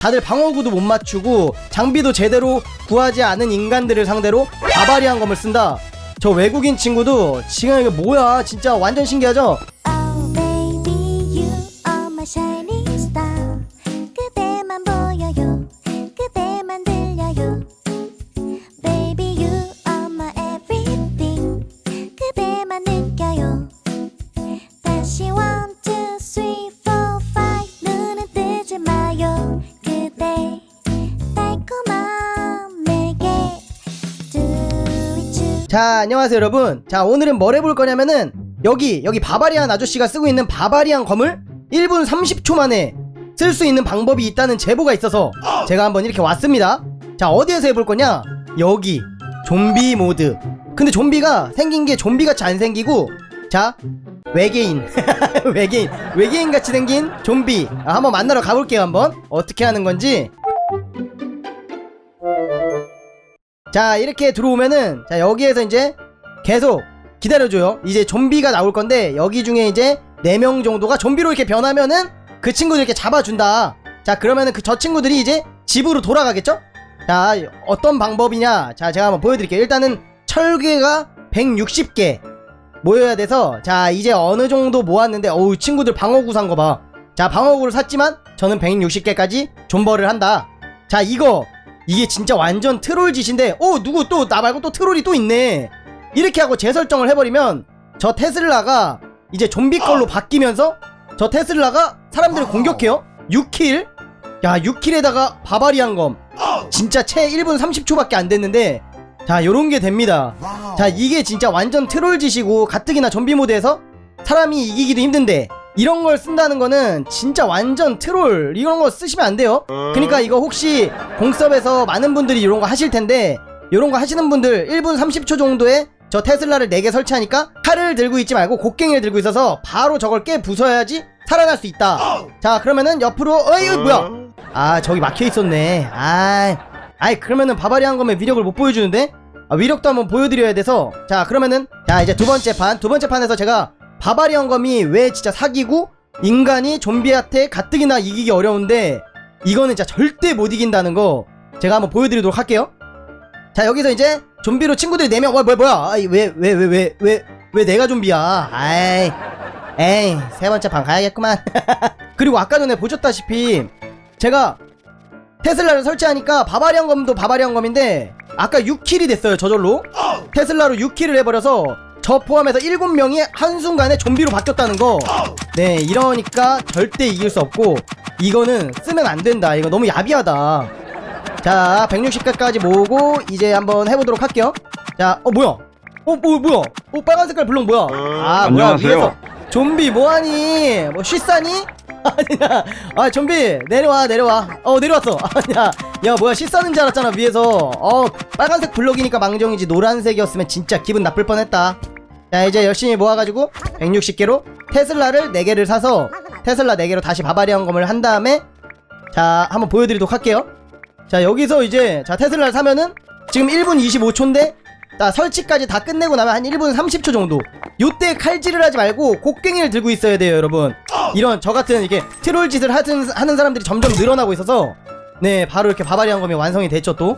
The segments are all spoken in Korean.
다들 방어구도 못 맞추고 장비도 제대로 구하지 않은 인간들을 상대로 바바리안 검을 쓴다. 저 외국인 친구도 지금 이게 뭐야? 진짜 완전 신기하죠? Oh baby you are my shining star. 그대만 보여요. 그대만 들려요. Baby you are my everything. 그대만 느껴요. 다시 one two three 자 안녕하세요 여러분. 자 오늘은 뭘 해볼 거냐면은 여기 여기 바바리안 아저씨가 쓰고 있는 바바리안 검을 1분 30초 만에 쓸 수 있는 방법이 있다는 제보가 있어서 제가 한번 이렇게 왔습니다. 자 어디에서 해볼 거냐? 여기 좀비 모드. 근데 좀비가 생긴 게 좀비같이 안 생기고 자 외계인. 외계인. 외계인 같이 생긴 좀비. 아, 한번 만나러 가볼게요 한번. 어떻게 하는 건지 자 이렇게 들어오면은 자 여기에서 이제 계속 기다려줘요. 이제 좀비가 나올 건데 여기 중에 이제 4명 정도가 좀비로 이렇게 변하면은 그 친구들 이렇게 잡아준다. 자 그러면은 그 저 친구들이 이제 집으로 돌아가겠죠? 자 어떤 방법이냐? 자 제가 한번 보여드릴게요. 일단은 철괴가 160개 모여야 돼서 자 이제 어느 정도 모았는데 어우 친구들 방어구 산 거 봐 자 방어구를 샀지만 저는 160개까지 존버를 한다. 자 이거 이게 진짜 완전 트롤 짓인데 어 누구 또 나 말고 또 트롤이 또 있네. 이렇게 하고 재설정을 해버리면 저 테슬라가 이제 좀비 걸로 바뀌면서 저 테슬라가 사람들을 공격해요. 6킬. 야 6킬에다가 바바리안 검. 진짜 채 1분 30초밖에 안 됐는데 자 요런 게 됩니다. 자 이게 진짜 완전 트롤 짓이고 가뜩이나 좀비 모드에서 사람이 이기기도 힘든데 이런 걸 쓴다는 거는 진짜 완전 트롤 이런 거 쓰시면 안 돼요. 그러니까 이거 혹시 공섭에서 많은 분들이 이런 거 하실 텐데 이런 거 하시는 분들 1분 30초 정도에 저 테슬라를 4개 설치하니까 칼을 들고 있지 말고 곡괭이를 들고 있어서 바로 저걸 깨 부숴야지 살아날 수 있다. 자 그러면은 옆으로 어이 이거 뭐야? 아 저기 막혀 있었네. 아 아이 그러면은 바바리안 검의 위력을 못 보여주는데? 아, 위력도 한번 보여드려야 돼서. 자 그러면은 자 이제 두 번째 판 두 번째 판에서 제가 바바리안 검이 왜 진짜 사기고 인간이 좀비한테 가뜩이나 이기기 어려운데 이거는 진짜 절대 못 이긴다는 거 제가 한번 보여드리도록 할게요. 자 여기서 이제 좀비로 친구들이 4명 와 뭐야 뭐야? 왜 왜 왜 왜 왜 왜 내가 좀비야? 아이 에이 세 번째 판 가야겠구만. 그리고 아까 전에 보셨다시피 제가 테슬라를 설치하니까 바바리안 검도 바바리안 검인데 아까 6킬이 됐어요 저절로. 테슬라로 6킬을 해버려서 저 포함해서 7명이 한순간에 좀비로 바뀌었다는 거 네 이러니까 절대 이길 수 없고 이거는 쓰면 안 된다. 이거 너무 야비하다. 자 160까지 모으고 이제 한번 해보도록 할게요. 자 어 뭐야? 어 뭐, 뭐야? 어 빨간 색깔 블록 뭐야? 아 뭐야? 안녕하세요. 위에서 좀비 뭐하니? 뭐 쉬싸니? 아니야. 아 좀비 내려와 내려와. 어 내려왔어. 아니야. 야 뭐야? 씻싸는 줄 알았잖아 위에서. 어 빨간색 블럭이니까 망정이지 노란색이었으면 진짜 기분 나쁠 뻔 했다 자 이제 열심히 모아가지고 160개로 테슬라를 4개를 사서 테슬라 4개로 다시 바바리안 검을 한 다음에 자 한번 보여드리도록 할게요. 자 여기서 이제 자 테슬라를 사면은 지금 1분 25초인데 자 설치까지 다 끝내고 나면 한 1분 30초 정도. 요때 칼질을 하지 말고 곡괭이를 들고 있어야 돼요 여러분. 이런 저 같은 이게 트롤 짓을 하는, 하는 사람들이 점점 늘어나고 있어서 네 바로 이렇게 바바리안 검이 완성이 됐죠 또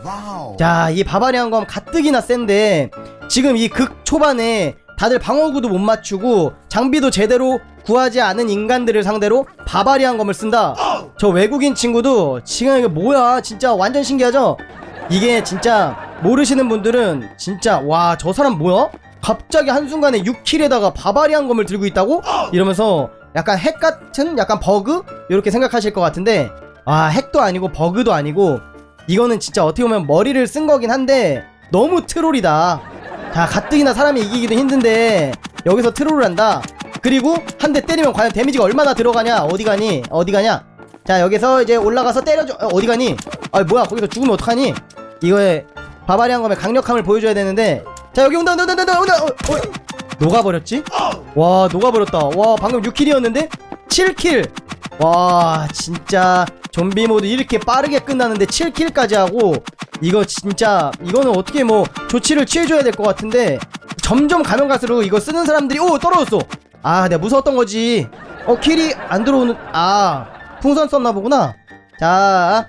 자 이 바바리안 검 가뜩이나 센데 지금 이 극 초반에 다들 방어구도 못 맞추고 장비도 제대로 구하지 않은 인간들을 상대로 바바리안 검을 쓴다. 저 외국인 친구도 지금 이게 뭐야? 진짜 완전 신기하죠? 이게 진짜 모르시는 분들은 진짜 와 저 사람 뭐야? 갑자기 한순간에 6킬에다가 바바리안 검을 들고 있다고? 이러면서 약간 핵 같은 약간 버그? 이렇게 생각하실 것 같은데 아 핵도 아니고 버그도 아니고 이거는 진짜 어떻게 보면 머리를 쓴 거긴 한데 너무 트롤이다 자 가뜩이나 사람이 이기기도 힘든데 여기서 트롤을 한다. 그리고 한 대 때리면 과연 데미지가 얼마나 들어가냐? 어디 가니? 어디 가냐? 자 여기서 이제 올라가서 때려줘. 어, 어디 가니? 아 뭐야? 거기서 죽으면 어떡하니? 이거에 바바리안 검의 강력함을 보여줘야 되는데. 자 여기 온다 온다 온다 온다 온다. 어, 어. 녹아버렸지? 와 녹아버렸다. 와 방금 6킬이었는데? 7킬. 와 진짜 좀비 모드 이렇게 빠르게 끝나는데 7킬까지 하고 이거 진짜 이거는 어떻게 뭐 조치를 취해줘야 될 것 같은데 점점 가면 갈수록 이거 쓰는 사람들이 오 떨어졌어. 아 내가 무서웠던 거지. 어 킬이 안 들어오는 아 풍선 썼나 보구나. 자,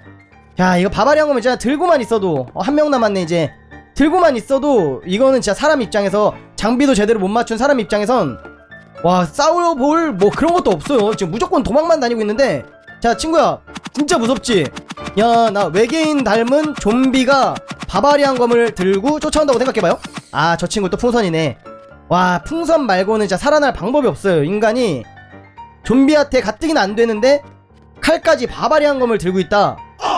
야 이거 바바리안 거면 진짜 들고만 있어도 어, 한 명 남았네 이제. 들고만 있어도 이거는 진짜 사람 입장에서 장비도 제대로 못 맞춘 사람 입장에선 와 싸워볼 뭐 그런 것도 없어요. 지금 무조건 도망만 다니고 있는데. 자 친구야 진짜 무섭지? 야 나 외계인 닮은 좀비가 바바리안 검을 들고 쫓아온다고 생각해봐요. 아 저 친구 또 풍선이네. 와 풍선 말고는 진짜 살아날 방법이 없어요 인간이. 좀비한테 가뜩이나 안 되는데 칼까지 바바리안 검을 들고 있다.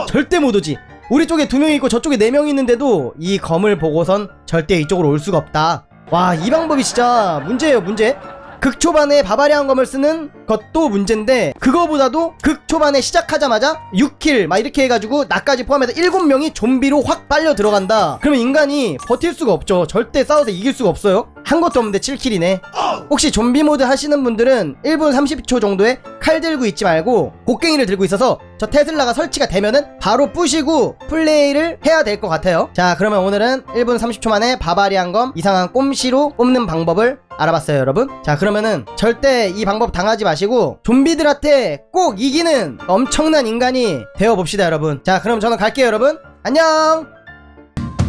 절대 못 오지. 우리 쪽에 두 명 있고 저쪽에 네 명 있는데도 이 검을 보고선 절대 이쪽으로 올 수가 없다. 와 이 방법이 진짜 문제예요 문제 극 초반에 바바리안 검을 쓰는 것도 문제인데 그거보다도 극 초반에 시작하자마자 6킬 막 이렇게 해가지고 나까지 포함해서 7명이 좀비로 확 빨려 들어간다. 그러면 인간이 버틸 수가 없죠. 절대 싸워서 이길 수가 없어요. 한 것도 없는데 7킬이네. 혹시 좀비 모드 하시는 분들은 1분 30초 정도에 칼 들고 있지 말고 곡괭이를 들고 있어서 저 테슬라가 설치가 되면은 바로 부시고 플레이를 해야 될 것 같아요. 자 그러면 오늘은 1분 30초 만에 바바리안 검 이상한 꼼시로 뽑는 방법을 알아봤어요 여러분. 자 그러면은 절대 이 방법 당하지 마시고 좀비들한테 꼭 이기는 엄청난 인간이 되어봅시다 여러분. 자 그럼 저는 갈게요 여러분. 안녕!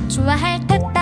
좋아할 듯